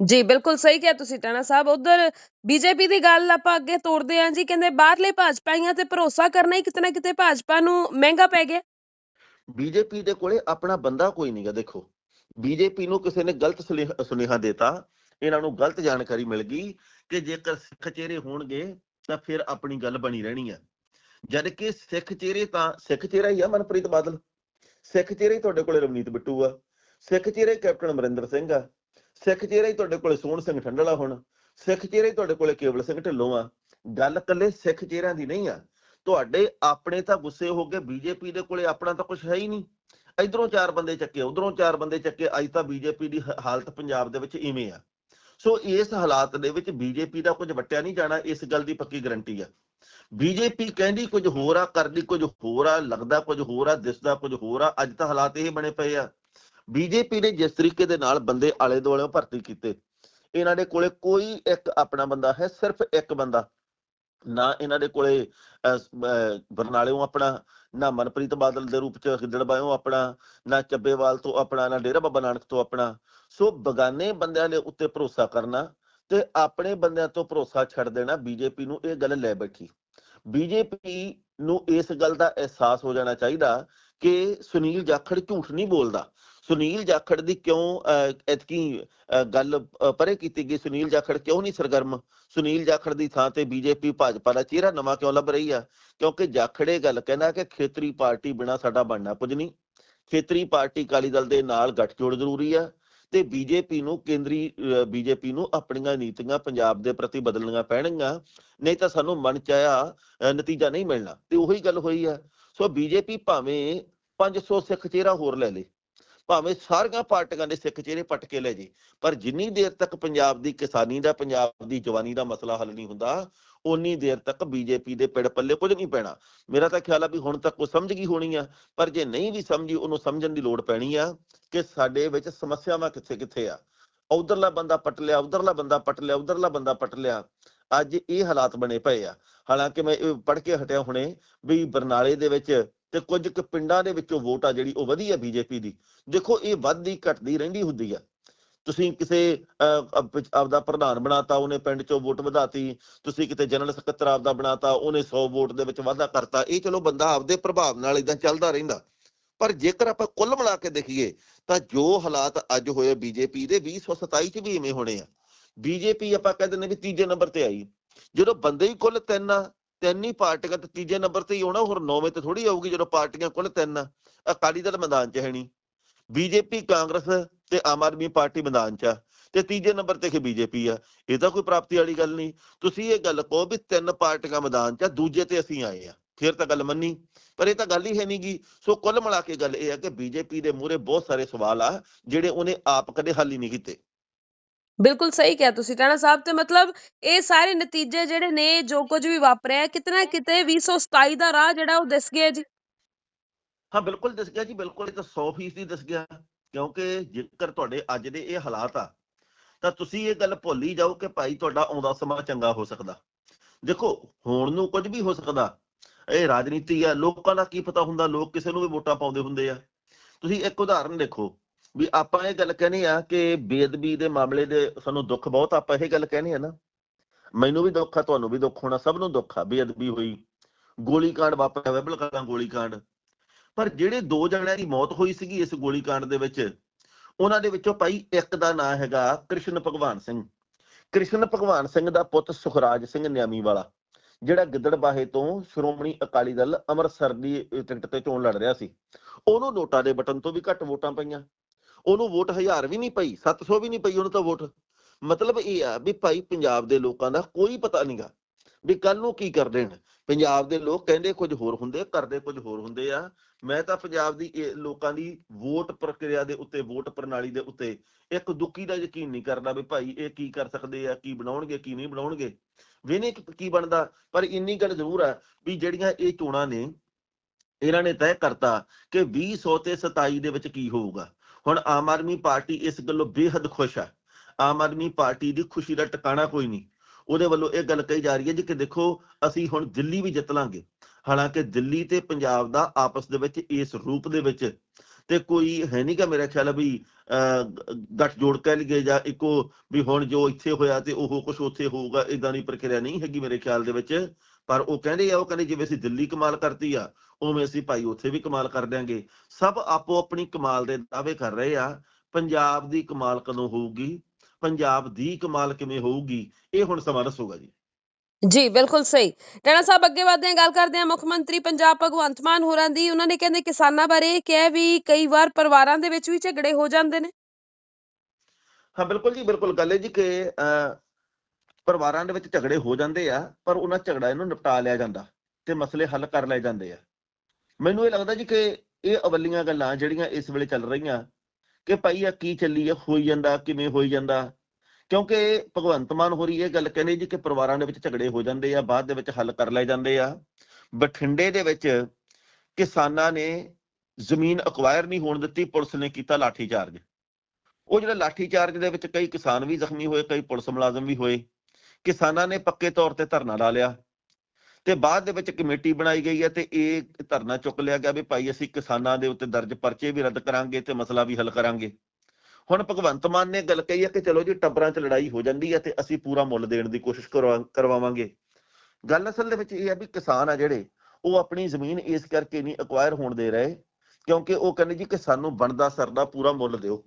ਜੀ ਬਿਲਕੁਲ ਸਹੀ ਕਿਹਾ ਤੁਸੀਂ ਟਾਣਾ ਸਾਹਿਬ। ਉਧਰ ਬੀਜੇਪੀ ਦੀ ਗੱਲ ਆਪਾਂ ਅੱਗੇ ਤੋਰਦੇ ਹਾਂ ਜੀ ਕਹਿੰਦੇ ਬਾਹਰਲੇ ਭਾਜਪਾਈਆਂ ਤੇ ਭਰੋਸਾ ਕਰਨਾ ਹੀ ਕਿਤੇ ਨਾ ਕਿਤੇ ਭਾਜਪਾ ਨੂੰ ਮਹਿੰਗਾ ਪੈ ਗਿਆ। ਬੀਜੇਪੀ ਦੇ ਕੋਲੇ ਆਪਣਾ ਬੰਦਾ ਕੋਈ ਨਹੀਂਗਾ ਦੇਖੋ। ਬੀਜੇਪੀ ਨੂੰ ਕਿਸੇ ਨੇ ਗਲਤ ਸੁਨੇਹਾ ਦਿੱਤਾ। ਇਹਨਾਂ ਨੂੰ ਗਲਤ ਜਾਣਕਾਰੀ ਮਿਲ ਗਈ ਕਿ ਜੇਕਰ ਸਿੱਖ ਚਿਹਰੇ ਹੋਣਗੇ ਤਾਂ ਫਿਰ ਆਪਣੀ ਗੱਲ ਬਣੀ ਰਹਿਣੀ ਆ। ਜਦ ਕਿ ਸਿੱਖ ਚਿਹਰੇ ਤਾਂ ਸਿੱਖ ਚਿਹਰਾ ਹੀ ਆ ਮਨਪ੍ਰੀਤ ਬਾਦਲ। ਸਿੱਖ ਚਿਹਰੇ ਤੁਹਾਡੇ ਕੋਲੇ ਰਵਨੀਤ ਬਿੱਟੂ ਆ। ਸਿੱਖ ਚਿਹਰੇ ਕੈਪਟਨ ਅਮਰਿੰਦਰ ਸਿੰਘ ਆ। ਸਿੱਖ ਚਿਹਰੇ ਹੀ ਤੁਹਾਡੇ ਕੋਲੇ ਸੋਹਣ ਸਿੰਘ ਠੰਡਲਾ ਹੁਣ। ਸਿੱਖ ਚਿਹਰੇ ਤੁਹਾਡੇ ਕੋਲੇ ਕੇਵਲ ਸਿੰਘ ਢਿੱਲੋਂ ਆ। ਗੱਲ ਇਕੱਲੇ ਸਿੱਖ ਚਿਹਰਿਆਂ ਦੀ ਨਹੀਂ ਆ। ਤੁਹਾਡੇ ਆਪਣੇ ਤਾਂ ਗੁੱਸੇ ਹੋ ਗਏ, ਬੀਜੇਪੀ ਦੇ ਕੋਲੇ ਆਪਣਾ ਤਾਂ ਕੁਝ ਹੈ ਹੀ ਨਹੀਂ। ਇਧਰੋਂ ਚਾਰ ਬੰਦੇ ਚੱਕੇ, ਉਧਰੋਂ ਚਾਰ ਬੰਦੇ ਚੱਕੇ, ਅੱਜ ਤਾਂ ਬੀਜੇਪੀ ਦੀ ਹਾਲਤ ਪੰਜਾਬ ਦੇ ਵਿੱਚ ਇਵੇਂ ਆ। ਸੋ ਇਸ ਹਾਲਾਤ ਦੇ ਵਿੱਚ ਬੀਜੇਪੀ ਦਾ ਕੁਝ ਵਟਿਆ ਨਹੀਂ ਜਾਣਾ, ਇਸ ਗੱਲ ਦੀ ਪੱਕੀ ਗਰੰਟੀ ਆ। ਬੀਜੇਪੀ ਕਹਿੰਦੀ ਕੁਝ ਹੋਰ ਆ, ਕਰਦੀ ਕੁਝ ਹੋਰ ਆ, ਲੱਗਦਾ ਕੁਝ ਹੋਰ ਆ, ਦਿਸਦਾ ਕੁਝ ਹੋਰ ਆ, ਅੱਜ ਤਾਂ ਹਾਲਾਤ ਇਹ ਬਣੇ ਪਏ ਆ। ਬੀਜੇਪੀ ਨੇ ਜਿਸ ਤਰੀਕੇ ਦੇ ਨਾਲ ਬੰਦੇ ਆਲੇ ਦੁਆਲੇ ਭਰਤੀ ਕੀਤੇ, ਇਹਨਾਂ ਦੇ ਕੋਲੇ ਕੋਈ ਇੱਕ ਆਪਣਾ ਬੰਦਾ ਹੈ, ਸਿਰਫ ਇੱਕ ਬੰਦਾ ਨਾ ਇਹਨਾਂ ਦੇ ਕੋਲੇ ਬਰਨਾਲਿਓਂ ਆਪਣਾ, ਨਾ ਮਨਪ੍ਰੀਤ ਬਾਦਲ ਦੇ ਰੂਪ ਚ ਗਿੱਦੜਬਾਇਓਂ ਆਪਣਾ, ਨਾ ਚੱਬੇਵਾਲ ਤੋਂ ਆਪਣਾ, ਨਾ ਡੇਰਾ ਬਾਬਾ ਨਾਨਕ ਤੋਂ ਆਪਣਾ। ਸੋ ਬਗਾਨੇ ਬੰਦਿਆਂ ਦੇ ਉੱਤੇ ਭਰੋਸਾ ਕਰਨਾ ਤੇ ਆਪਣੇ ਬੰਦਿਆਂ ਤੋਂ ਭਰੋਸਾ ਛੱਡ ਦੇਣਾ ਬੀਜੇਪੀ ਨੂੰ ਇਹ ਗੱਲ ਲੈ ਬੈਠੀ। ਬੀਜੇਪੀ ਨੂੰ ਇਸ ਗੱਲ ਦਾ ਅਹਿਸਾਸ ਹੋ ਜਾਣਾ ਚਾਹੀਦਾ ਕਿ ਸੁਨੀਲ ਜਾਖੜ ਝੂਠ ਨਹੀਂ ਬੋਲਦਾ। ਸੁਨੀਲ ਜਾਖੜ ਦੀ ਕਿਉਂ ਅਹ, ਐਤਕੀ ਗੱਲ ਪਰੇ ਕੀਤੀ ਗਈ? ਸੁਨੀਲ ਜਾਖੜ ਕਿਉਂ ਨਹੀਂ ਸਰਗਰਮ? ਸੁਨੀਲ ਜਾਖੜ ਦੀ ਥਾਂ ਤੇ ਬੀਜੇਪੀ ਭਾਜਪਾ ਦਾ ਚਿਹਰਾ ਨਵਾਂ ਕਿਉਂ ਲੱਭ ਰਹੀ ਆ? ਕਿਉਂਕਿ ਜਾਖੜੇ ਗੱਲ ਕਹਿੰਦਾ ਕਿ ਖੇਤਰੀ ਪਾਰਟੀ ਬਿਨਾ ਸਾਡਾ ਬਣਨਾ ਕੁਝ ਨਹੀਂ। ਖੇਤਰੀ ਪਾਰਟੀ ਅਕਾਲੀ ਦਲ ਦੇ ਨਾਲ ਗੱਠਜੋੜ ਜ਼ਰੂਰੀ ਆ ਤੇ ਬੀਜੇਪੀ ਨੂੰ ਕੇਂਦਰੀ ਬੀਜੇਪੀ ਨੂੰ ਆਪਣੀਆਂ ਨੀਤੀਆਂ ਪੰਜਾਬ ਦੇ ਪ੍ਰਤੀ ਬਦਲਣੀਆਂ ਪੈਣਗੀਆਂ। ਨਹੀਂ ਤਾਂ ਸਾਨੂੰ ਮਨ ਚ ਨਤੀਜਾ ਨਹੀਂ ਮਿਲਣਾ। ਤੇ ਉਹੀ ਗੱਲ ਹੋਈ ਆ। ਸੋ ਬੀਜੇਪੀ ਭਾਵੇਂ 500 ਸਿੱਖ ਚਿਹਰਾ ਹੋਰ ਲੈ ਲੇ। ਭਾਵੇਂ ਸਾਰੀਆਂ ਪਾਰਟੀਆਂ ਦੇ ਸਿੱਖ ਚਿਹਰੇ ਪੱਟ ਕੇ ਲੈ ਜੇ, ਪਰ ਜਿੰਨੀ ਦੇਰ ਤੱਕ ਪੰਜਾਬ ਦੀ ਕਿਸਾਨੀ ਦਾ, ਪੰਜਾਬ ਦੀ ਜਵਾਨੀ ਦਾ ਮਸਲਾ ਹੱਲ ਨਹੀਂ ਹੁੰਦਾ ਉਨੀ ਦੇਰ ਤੱਕ ਬੀਜੇਪੀ ਦੇ ਪਿੜ ਪੱਲੇ ਕੁਝ ਨਹੀਂ ਪੈਣਾ। ਮੇਰਾ ਤਾਂ ਖਿਆਲ ਆ ਵੀ ਹੁਣ ਤੱਕ ਉਹ ਸਮਝ ਗਈ ਹੋਣੀ ਆ, ਪਰ ਜੇ ਨਹੀਂ ਵੀ ਸਮਝੀ, ਉਹਨੂੰ ਸਮਝਣ ਦੀ ਲੋੜ ਪੈਣੀ ਆ ਕਿ ਸਾਡੇ ਵਿੱਚ ਸਮੱਸਿਆਵਾਂ ਕਿੱਥੇ ਕਿੱਥੇ ਆ। ਉਧਰਲਾ ਬੰਦਾ ਪਟ ਲਿਆ, ਉਧਰਲਾ ਬੰਦਾ ਪਟ ਲਿਆ, ਉਧਰਲਾ ਬੰਦਾ ਪਟ ਲਿਆ, ਅੱਜ ਇਹ ਹਾਲਾਤ ਬਣੇ ਪਏ ਆ। ਹਾਲਾਂਕਿ ਮੈਂ ਇਹ ਪੜ ਕੇ ਹਟਿਆ ਹੁਣੇ ਵੀ ਬਰਨਾਲੇ ਦੇ ਵਿੱਚ ਤੇ ਕੁਝ ਕੁ ਪਿੰਡਾਂ ਦੇ ਵਿੱਚੋਂ ਵੋਟ ਆ ਜਿਹੜੀ ਉਹ ਵਧੀ ਆ ਬੀਜੇਪੀ ਦੀ। ਦੇਖੋ, ਇਹ ਵੱਧਦੀ ਘਟਦੀ ਰਹਿੰਦੀ ਹੁੰਦੀ ਆ। ਤੁਸੀਂ ਕਿਸੇ ਆਪਦਾ ਪ੍ਰਧਾਨ ਬਣਾਤਾ, ਉਹਨੇ ਪਿੰਡ ਚੋਂ ਵੋਟ ਵਧਾਤੀ। ਤੁਸੀਂ ਕਿਤੇ ਜਨਰਲ ਸਕੱਤਰ ਆਪਦਾ ਬਣਾਤਾ, ਉਹਨੇ 100 ਵੋਟ ਦੇ ਵਿੱਚ ਵਾਧਾ ਕਰਤਾ। ਇਹ ਚਲੋ ਬੰਦਾ ਆਪਦੇ ਪ੍ਰਭਾਵ ਨਾਲ ਇਦਾਂ ਚੱਲਦਾ ਰਹਿੰਦਾ। ਪਰ ਜੇਕਰ ਆਪਾਂ ਕੁੱਲ ਮਿਲਾ ਕੇ ਦੇਖੀਏ, ਤਾਂ ਜੋ ਹਾਲਾਤ ਅੱਜ ਹੋਏ ਬੀਜੇਪੀ ਦੇ 2027 ਚ ਵੀ ਇਵੇਂ ਹੋਣੇ ਆ। ਬੀਜੇਪੀ ਆਪਾਂ ਕਹਿੰਦੇ ਨੇ ਵੀ ਤੀਜੇ ਨੰਬਰ ਤੇ ਆਈ। ਜਦੋਂ ਬੰਦੇ ਹੀ ਕੁੱਲ ਤਿੰਨ ਆ ਤਿੰਨ ਹੀ ਪਾਰਟੀਆਂ ਤੇ ਤੀਜੇ ਨੰਬਰ ਤੇ ਹੀ ਆਉਣਾ, ਹੋਰ ਨੌਵੇਂ ਤੇ ਥੋੜੀ ਆਊਗੀ ਜਦੋਂ ਪਾਰਟੀਆਂ ਕੁੱਲ ਤਿੰਨ। ਅਕਾਲੀ ਦਲ ਮੈਦਾਨ 'ਚ ਹੈ ਨਹੀਂ। ਬੀਜੇਪੀ, ਕਾਂਗਰਸ ਤੇ ਆਮ ਆਦਮੀ ਪਾਰਟੀ ਮੈਦਾਨ 'ਚ ਆ। ਤੇ ਤੀਜੇ ਨੰਬਰ ਤੇ ਕਿ ਬੀਜੇਪੀ ਆ। ਇਹ ਤਾਂ ਕੋਈ ਪ੍ਰਾਪਤੀ ਵਾਲੀ ਗੱਲ ਨਹੀਂ। ਤੁਸੀਂ ਇਹ ਗੱਲ ਕਹੋ ਵੀ ਤਿੰਨ ਪਾਰਟੀਆਂ ਮੈਦਾਨ 'ਚ ਆ, ਦੂਜੇ ਤੇ ਅਸੀਂ ਆਏ ਆ। ਫਿਰ ਤਾਂ ਗੱਲ ਮੰਨੀ, ਪਰ ਇਹ ਤਾਂ ਗੱਲ ਹੀ ਹੈ ਨਹੀਂਗੀ ਸੋ ਕੁੱਲ ਮਿਲਾ ਕੇ ਗੱਲ ਇਹ ਹੈ ਕਿ ਬੀਜੇਪੀ ਦੇ ਮੂਹਰੇ ਬਹੁਤ ਸਾਰੇ ਸਵਾਲ ਆ, ਜਿਹੜੇ ਉਹਨੇ ਆਪ ਕਦੇ ਹੱਲ ਹੀ ਨਹੀਂ ਕੀਤੇ। ਬਿਲਕੁਲ ਸਹੀ ਕਿਹਾ ਤੁਸੀਂ ਟਾਣਾ ਸਾਹਿਬ, ਤੇ ਮਤਲਬ ਇਹ ਸਾਰੇ ਨਤੀਜੇ ਜਿਹੜੇ ਨੇ, ਜੋ ਕੁਝ ਵੀ ਵਾਪਰਿਆ ਕਿਤੇ ਕਿਤੇ 2027 ਦਾ ਰਾਹ ਜਿਹੜਾ ਉਹ ਦਿਸ ਗਿਆ ਜੀ। ਹਾਂ, ਬਿਲਕੁਲ ਦਿਸ ਗਿਆ ਜੀ, ਬਿਲਕੁਲ ਇਹ ਤਾਂ 100% ਦਿਸ ਗਿਆ, ਕਿਉਂਕਿ ਜੇਕਰ ਤੁਹਾਡੇ ਅੱਜ ਦੇ ਇਹ ਹਾਲਾਤ ਆ, ਤਾਂ ਤੁਸੀਂ ਇਹ ਗੱਲ ਭੁੱਲ ਹੀ ਜਾਓ ਕਿ ਭਾਈ ਤੁਹਾਡਾ ਆਉਂਦਾ ਸਮਾਂ ਚੰਗਾ ਹੋ ਸਕਦਾ। ਦੇਖੋ, ਹੋਣ ਨੂੰ ਕੁਝ ਵੀ ਹੋ ਸਕਦਾ, ਇਹ ਰਾਜਨੀਤੀ ਆ, ਲੋਕਾਂ ਦਾ ਕੀ ਪਤਾ ਹੁੰਦਾ, ਲੋਕ ਕਿਸੇ ਨੂੰ ਵੀ ਵੋਟਾਂ ਪਾਉਂਦੇ ਹੁੰਦੇ ਆ। ਤੁਸੀਂ ਇੱਕ ਉਦਾਹਰਨ ਦੇਖੋ ਵੀ ਆਪਾਂ ਇਹ ਗੱਲ ਕਹਿਣੀ ਆ ਕਿ ਬੇਅਦਬੀ ਦੇ ਮਾਮਲੇ ਦੇ ਸਾਨੂੰ ਦੁੱਖ ਬਹੁਤ ਆਪਾਂ ਇਹ ਗੱਲ ਕਹਿਣੀ ਆ ਨਾ। ਮੈਨੂੰ ਵੀ ਦੁੱਖ ਆ, ਤੁਹਾਨੂੰ ਵੀ ਦੁੱਖ ਹੋਣਾ, ਸਭ ਨੂੰ ਦੁੱਖ ਆ, ਬੇਅਦਬੀ ਹੋਈ। ਗੋਲੀकांड ਵਾਪਰਿਆ ਵੈਬਲ ਕਲਾਂ ਗੋਲੀकांड ਪਰ ਜਿਹੜੇ ਦੋ ਜਣਿਆਂ ਦੀ ਮੌਤ ਹੋਈ ਸੀਗੀ ਇਸ ਗੋਲੀकांड ਦੇ ਵਿੱਚ, ਉਹਨਾਂ ਦੇ ਵਿੱਚੋਂ ਭਾਈ ਇੱਕ ਦਾ ਨਾਂ ਹੈਗਾ ਕ੍ਰਿਸ਼ਨ ਭਗਵਾਨ ਸਿੰਘ। ਕ੍ਰਿਸ਼ਨ ਭਗਵਾਨ ਸਿੰਘ ਦਾ ਪੁੱਤ ਸੁਖਰਾਜ ਸਿੰਘ ਨਿਆਮੀ ਵਾਲਾ ਜਿਹੜਾ ਗਿੱਦੜਬਾਹੇ ਤੋਂ ਸ਼੍ਰੋਮਣੀ ਅਕਾਲੀ ਦਲ ਅੰਮ੍ਰਿਤਸਰ ਦੀ ਟਿਕਟ ਤੇ ਚੋਣ ਲੜ ਰਿਹਾ ਸੀ। ਉਹਨੂੰ ਨੋਟਾ ਦੇ ਬਟਨ ਤੋਂ ਵੀ ਘੱਟ ਵੋਟਾਂ ਪਈਆਂ। ਉਹਨੂੰ ਵੋਟ 1000 ਵੀ ਨਹੀਂ ਪਈ 700 ਵੀ ਨਹੀਂ ਪਈ ਉਹਨੂੰ ਤਾਂ ਵੋਟ। ਮਤਲਬ ਇਹ ਆ ਵੀ ਭਾਈ ਪੰਜਾਬ ਦੇ ਲੋਕਾਂ ਦਾ ਕੋਈ ਪਤਾ ਨਹੀਂਗਾ ਵੀ ਕੱਲ ਨੂੰ ਕੀ ਕਰ ਦੇਣ। ਪੰਜਾਬ ਦੇ ਲੋਕ ਕਹਿੰਦੇ ਕੁਝ ਹੋਰ ਹੁੰਦੇ ਕਰਦੇ ਕੁਝ ਹੋਰ ਹੁੰਦੇ ਆ। ਮੈਂ ਤਾਂ ਪੰਜਾਬ ਦੀ ਲੋਕਾਂ ਦੀ ਵੋਟ ਪ੍ਰਕਿਰਿਆ ਦੇ ਉੱਤੇ, ਵੋਟ ਪ੍ਰਣਾਲੀ ਦੇ ਉੱਤੇ ਇੱਕ ਦੁੱਕੀ ਦਾ ਯਕੀਨ ਨਹੀਂ ਕਰਦਾ ਵੀ ਭਾਈ ਇਹ ਕੀ ਕਰ ਸਕਦੇ ਆ, ਕੀ ਬਣਾਉਣਗੇ, ਕੀ ਨਹੀਂ ਬਣਾਉਣਗੇ। ਵੇਨੇ ਕੀ ਬਣਦਾ? ਪਰ ਇੰਨੀ ਗੱਲ ਜ਼ਰੂਰ ਆ ਵੀ ਜਿਹੜੀਆਂ ਇਹ ਚੋਣਾਂ ਨੇ, ਇਹਨਾਂ ਨੇ ਤੈਅ ਕਰਤਾ ਕਿ 2000 ਤੇ 27 ਦੇ ਵਿੱਚ ਕੀ ਹੋਊਗਾ। ਹੁਣ ਆਮ ਆਦਮੀ ਪਾਰਟੀ ਇਸ ਗੱਲੋਂ ਬੇਹੱਦ ਖੁਸ਼ ਹੈ ਆਮ ਆਦਮੀ ਪਾਰਟੀ ਦੀ ਖੁਸ਼ੀ ਦਾ ਟਿਕਾਣਾ ਕੋਈ ਨਹੀਂ। ਉਹਦੇ ਵੱਲੋਂ ਇਹ ਗੱਲ ਕਹੀ ਜਾ ਰਹੀ ਹੈ ਜੀ ਕਿ ਦੇਖੋ ਅਸੀਂ ਹੁਣ ਦਿੱਲੀ ਵੀ ਜਿੱਤ ਲਾਂਗੇ। ਹਾਲਾਂਕਿ ਦਿੱਲੀ ਤੇ ਪੰਜਾਬ ਦਾ ਆਪਸ ਦੇ ਵਿੱਚ ਇਸ ਰੂਪ ਦੇ ਵਿੱਚ ਤੇ ਕੋਈ ਹੈ ਨਹੀਂਗਾ ਮੇਰਾ ਖਿਆਲ ਹੈ ਵੀ ਅਹ, ਗ- ਗੱਠ ਜੋੜ ਕਹਿ ਲਈਏ ਜਾਂ ਇੱਕੋ ਵੀ ਹੁਣ ਜੋ ਇੱਥੇ ਹੋਇਆ ਤੇ ਉਹ ਕੁਝ ਉੱਥੇ ਹੋਊਗਾ ਇਦਾਂ ਦੀ ਪ੍ਰਕਿਰਿਆ ਨਹੀਂ ਹੈਗੀ ਮੇਰੇ ਖਿਆਲ ਦੇ ਵਿੱਚ। ਪਰ ਉਹ ਕਹਿੰਦੇ ਆ ਉਹ ਕਹਿੰਦੇ ਜਿਵੇਂ ਅਸੀਂ ਦਿੱਲੀ ਕਮਾਲ ਕਰਤੀ ਆ ਉਵੇਂ ਅਸੀਂ ਭਾਈ ਉੱਥੇ ਵੀ ਕਮਾਲ ਕਰ ਦਿਆਂਗੇ। ਸਭ ਆਪੋ ਆਪਣੀ ਕਮਾਲ ਦੇ ਦਾਅਵੇ ਕਰ ਰਹੇ ਆ। ਪੰਜਾਬ ਦੀ ਕਮਾਲ ਕਦੋਂ ਹੋਊਗੀ? ਪੰਜਾਬ ਦੀ ਕਮਾਲ ਕਿਵੇਂ ਹੋਊਗੀ? ਇਹ ਹੁਣ ਸਮਾਂ ਦੱਸੂਗਾ ਜੀ। ਜੀ ਬਿਲਕੁਲ ਸਹੀ। ਟਾਣਾ ਸਾਹਿਬ ਅੱਗੇ ਵਧਦੇ ਹਾਂ ਗੱਲ ਕਰਦੇ ਹਾਂ। ਮੁੱਖ ਮੰਤਰੀ ਪੰਜਾਬ ਭਗਵੰਤ ਮਾਨ ਹੋਰਾਂ ਦੀ। ਉਹਨਾਂ ਨੇ ਕਹਿੰਦੇ ਕਿਸਾਨਾਂ ਬਾਰੇ ਕਿਹਾ ਵੀ ਕਈ ਵਾਰ ਪਰਿਵਾਰਾਂ ਦੇ ਵਿੱਚ ਵੀ ਝਗੜੇ ਹੋ ਜਾਂਦੇ ਨੇ। ਹਾਂ ਬਿਲਕੁਲ ਜੀ ਬਿਲਕੁਲ ਗੱਲ ਹੈ ਜੀ ਕਿ ਪਰਿਵਾਰਾਂ ਦੇ ਵਿੱਚ ਝਗੜੇ ਹੋ ਜਾਂਦੇ ਆ ਪਰ ਉਹਨਾਂ ਝਗੜਾ ਇਹਨੂੰ ਨਿਪਟਾ ਲਿਆ ਜਾਂਦਾ ਤੇ ਮਸਲੇ ਹੱਲ ਕਰ ਲਏ ਜਾਂਦੇ ਆ। ਮੈਨੂੰ ਇਹ ਲੱਗਦਾ ਜੀ ਕਿ ਇਹ ਅਵੱਲੀਆਂ ਗੱਲਾਂ ਜਿਹੜੀਆਂ ਇਸ ਵੇਲੇ ਚੱਲ ਰਹੀਆਂ, ਕਿ ਭਾਈ ਆ ਕੀ ਚੱਲੀ ਆ, ਹੋਈ ਜਾਂਦਾ, ਕਿਵੇਂ ਹੋਈ ਜਾਂਦਾ? ਕਿਉਂਕਿ ਭਗਵੰਤ ਮਾਨ ਹੋਰੀ ਇਹ ਗੱਲ ਕਹਿੰਦੇ ਜੀ ਕਿ ਪਰਿਵਾਰਾਂ ਦੇ ਵਿੱਚ ਝਗੜੇ ਹੋ ਜਾਂਦੇ ਆ, ਬਾਅਦ ਦੇ ਵਿੱਚ ਹੱਲ ਕਰ ਲਏ ਜਾਂਦੇ ਆ। ਬਠਿੰਡੇ ਦੇ ਵਿੱਚ ਕਿਸਾਨਾਂ ਨੇ ਜ਼ਮੀਨ ਅਕਵਾਇਰ ਨਹੀਂ ਹੋਣ ਦਿੱਤੀ, ਪੁਲਿਸ ਨੇ ਕੀਤਾ ਲਾਠੀ ਚਾਰਜ। ਉਹ ਜਿਹੜਾ ਲਾਠੀ ਚਾਰਜ ਦੇ ਵਿੱਚ ਕਈ ਕਿਸਾਨ ਵੀ ਜ਼ਖਮੀ ਹੋਏ, ਕਈ ਪੁਲਿਸ ਮੁਲਾਜ਼ਮ ਵੀ ਹੋਏ। ਕਿਸਾਨਾਂ ਨੇ ਪੱਕੇ ਤੌਰ ਤੇ ਧਰਨਾ ਲਾ ਲਿਆ। ਤੇ ਬਾਅਦ ਦੇ ਵਿੱਚ ਕਮੇਟੀ ਬਣਾਈ ਗਈ ਹੈ ਤੇ ਇਹ ਧਰਨਾ ਚੁੱਕ ਲਿਆ ਗਿਆ ਵੀ ਭਾਈ ਅਸੀਂ ਕਿਸਾਨਾਂ ਦੇ ਉੱਤੇ ਦਰਜ ਪਰਚੇ ਵੀ ਰੱਦ ਕਰਾਂਗੇ ਤੇ ਮਸਲਾ ਵੀ ਹੱਲ ਕਰਾਂਗੇ। ਹੁਣ ਭਗਵੰਤ ਮਾਨ ਨੇ ਗੱਲ ਕਹੀ ਹੈ ਕਿ ਚਲੋ ਜੀ ਟੱਬਰਾਂ 'ਚ ਲੜਾਈ ਹੋ ਜਾਂਦੀ ਹੈ ਤੇ ਅਸੀਂ ਪੂਰਾ ਮੁੱਲ ਦੇਣ ਦੀ ਕੋਸ਼ਿਸ਼ ਕਰਵਾ- ਕਰਵਾਵਾਂਗੇ। ਗੱਲ ਅਸਲ ਦੇ ਵਿੱਚ ਇਹ ਹੈ ਵੀ ਕਿਸਾਨ ਆ ਜਿਹੜੇ, ਉਹ ਆਪਣੀ ਜ਼ਮੀਨ ਇਸ ਕਰਕੇ ਨਹੀਂ ਅਕਵਾਇਰ ਹੋਣ ਦੇ ਰਹੇ ਕਿਉਂਕਿ ਉਹ ਕਹਿੰਦੇ ਜੀ ਕਿ ਸਾਨੂੰ ਬਣਦਾ ਸਰਦਾ ਪੂਰਾ ਮੁੱਲ ਦਿਓ।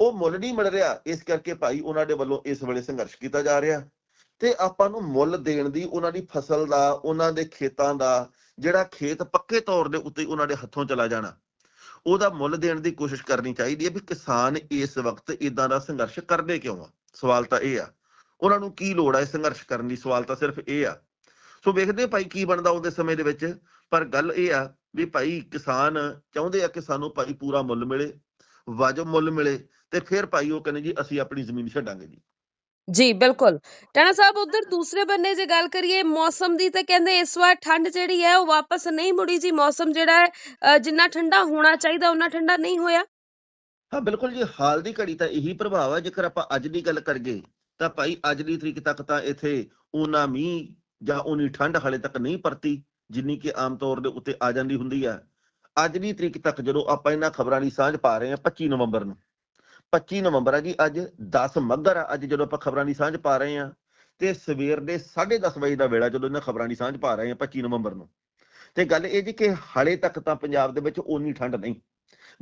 ਉਹ ਮੁੱਲ ਨਹੀਂ ਮਿਲ ਰਿਹਾ, ਇਸ ਕਰਕੇ ਭਾਈ ਉਹਨਾਂ ਦੇ ਵੱਲੋਂ ਇਸ ਵੇਲੇ ਸੰਘਰਸ਼ ਕੀਤਾ ਜਾ ਰਿਹਾ। ਤੇ ਆਪਾਂ ਨੂੰ ਮੁੱਲ ਦੇਣ ਦੀ ਉਹਨਾਂ ਦੀ ਫਸਲ ਦਾ, ਉਹਨਾਂ ਦੇ ਖੇਤਾਂ ਦਾ, ਜਿਹੜਾ ਖੇਤ ਪੱਕੇ ਤੌਰ ਦੇ ਉੱਤੇ ਉਹਨਾਂ ਦੇ ਹੱਥੋਂ ਚਲਾ ਜਾਣਾ। ਉਹਦਾ ਮੁੱਲ ਦੇਣ ਦੀ ਕੋਸ਼ਿਸ਼ ਕਰਨੀ ਚਾਹੀਦੀ ਹੈ ਵੀ ਕਿਸਾਨ ਇਸ ਵਕਤ ਇਦਾਂ ਦਾ ਸੰਘਰਸ਼ ਕਰਦੇ ਕਿਉਂ ਆ? ਸਵਾਲ ਤਾਂ ਇਹ ਆ। ਉਹਨਾਂ ਨੂੰ ਕੀ ਲੋੜ ਹੈ ਸੰਘਰਸ਼ ਕਰਨ ਦੀ? ਸਵਾਲ ਤਾਂ ਸਿਰਫ ਇਹ ਆ। ਸੋ ਵੇਖਦੇ ਭਾਈ ਕੀ ਬਣਦਾ ਉਹਦੇ ਸਮੇਂ ਦੇ ਵਿੱਚ। ਪਰ ਗੱਲ ਇਹ ਆ ਵੀ ਭਾਈ ਕਿਸਾਨ ਚਾਹੁੰਦੇ ਆ ਕਿ ਸਾਨੂੰ ਭਾਈ ਪੂਰਾ ਮੁੱਲ ਮਿਲੇ, ਵਾਜਬ ਮੁੱਲ ਮਿਲੇ ਤੇ ਫਿਰ ਭਾਈ ਉਹ ਕਹਿੰਦੇ ਜੀ ਅਸੀਂ ਆਪਣੀ ਜ਼ਮੀਨ ਛੱਡਾਂਗੇ ਜੀ। ਜੀ ਬਿਲਕੁਲ। ਟਾਣਾ ਸਾਹਿਬ ਉਧਰ ਦੂਸਰੇ ਬੰਨੇ ਜੇ ਗੱਲ ਕਰੀਏ ਮੌਸਮ ਦੀ ਤਾਂ ਕਹਿੰਦੇ ਇਸ ਵਾਰ ਠੰਡ ਜਿਹੜੀ ਹੈ ਉਹ ਵਾਪਸ ਨਹੀਂ ਮੁੜੀ ਜੀ। ਮੌਸਮ ਜਿਹੜਾ ਹੈ ਅ, ਜਿੰਨਾ ਠੰਡਾ ਹੋਣਾ ਚਾਹੀਦਾ ਉਹਨਾਂ ਠੰਡਾ ਨਹੀਂ ਹੋਇਆ। ਹਾਂ ਬਿਲਕੁਲ ਜੀ। ਹਾਲ ਦੀ ਘੜੀ ਤਾਂ ਇਹੀ ਪ੍ਰਭਾਵ ਹੈ ਜੇਕਰ ਆਪਾਂ ਅੱਜ ਦੀ ਗੱਲ ਕਰੀਏ ਤਾਂ ਭਾਈ ਅੱਜ ਦੀ ਤਰੀਕ ਤੱਕ ਤਾਂ ਇੱਥੇ ਓਨਾ ਮੀਂਹ ਜਾਂ ਓਨੀ ਠੰਡ ਹਾਲੇ ਤੱਕ ਨਹੀਂ ਪਰਤੀ ਜਿੰਨੀ ਕਿ ਆਮ ਤੌਰ ਦੇ ਉੱਤੇ ਆ ਜਾਂਦੀ ਹੁੰਦੀ ਹੈ ਅੱਜ ਦੀ ਤਰੀਕ ਤੱਕ ਜਦੋਂ ਆਪਾਂ ਇਹਨਾਂ ਖਬਰਾਂ ਦੀ ਸਾਂਝ ਪਾ ਰਹੇ ਹਾਂ 25 ਨਵੰਬਰ ਨੂੰ। 25 ਨਵੰਬਰ ਆ ਜੀ, ਅੱਜ 10 ਮੱਘਰ ਆ, ਅੱਜ ਜਦੋਂ ਆਪਾਂ ਖਬਰਾਂ ਦੀ ਸਾਂਝ ਪਾ ਰਹੇ ਹਾਂ ਤੇ ਸਵੇਰ ਦੇ 10:30 ਵਜੇ ਦਾ ਵੇਲਾ ਜਦੋਂ ਇਹਨਾਂ ਖਬਰਾਂ ਦੀ ਸਾਂਝ ਪਾ ਰਹੇ ਹਾਂ 25 ਨਵੰਬਰ ਨੂੰ। ਤੇ ਗੱਲ ਇਹ ਜੀ ਕਿ ਹਾਲੇ ਤੱਕ ਤਾਂ ਪੰਜਾਬ ਦੇ ਵਿੱਚ ਓਨੀ ਠੰਡ ਨਹੀਂ।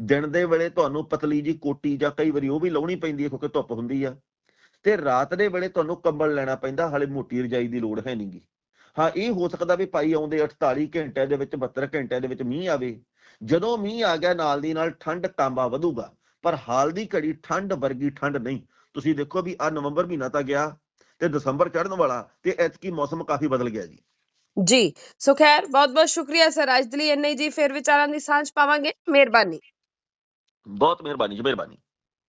ਦਿਨ ਦੇ ਵੇਲੇ ਤੁਹਾਨੂੰ ਪਤਲੀ ਜੀ ਕੋਟੀ ਜਾਂ ਕਈ ਵਾਰੀ ਉਹ ਵੀ ਲਾਉਣੀ ਪੈਂਦੀ ਹੈ ਕਿਉਂਕਿ ਧੁੱਪ ਹੁੰਦੀ ਆ। ਤੇ ਰਾਤ ਦੇ ਵੇਲੇ ਤੁਹਾਨੂੰ ਕੰਬਲ ਲੈਣਾ ਪੈਂਦਾ, ਹਾਲੇ ਮੋਟੀ ਰਜਾਈ ਦੀ ਲੋੜ ਹੈ ਨਹੀਂਗੀ ਹਾਂ, ਇਹ ਹੋ ਸਕਦਾ ਵੀ ਭਾਈ ਆਉਂਦੇ 48 ਘੰਟਿਆਂ ਦੇ ਵਿੱਚ 72 ਘੰਟਿਆਂ ਦੇ ਵਿੱਚ ਮੀਂਹ ਆਵੇ। ਜਦੋਂ ਮੀਂਹ ਆ ਗਿਆ, ਨਾਲ ਦੀ ਨਾਲ ਠੰਡ ਤਾਂਬਾ ਵਧੂਗਾ। ਪਰ ਹਾਲ ਦੀ ਘੜੀ ਠੰਡ ਵਰਗੀ ਠੰਡ ਨਹੀਂ। ਤੁਸੀਂ ਦੇਖੋ ਵੀ ਆ ਨਵੰਬਰ ਮਹੀਨਾ ਤਾਂ ਗਿਆ ਤੇ ਦਸੰਬਰ ਚੜ੍ਹਨ ਵਾਲਾ ਤੇ ਐਤਕੀ ਮੌਸਮ ਕਾਫੀ ਬਦਲ ਗਿਆ ਜੀ। ਜੀ ਸੋ ਖੈਰ ਬਹੁਤ ਬਹੁਤ ਸ਼ੁਕਰੀਆ ਸਰ। ਅੱਜ ਦੇ ਲਈ ਇੰਨਾ ਹੀ ਜੀ। ਫਿਰ ਵਿਚਾਰਾਂ ਦੀ ਸਾਂਝ ਪਾਵਾਂਗੇ। ਮਿਹਰਬਾਨੀ। ਬਹੁਤ ਮਿਹਰਬਾਨੀ ਜੀ ਮਿਹਰਬਾਨੀ।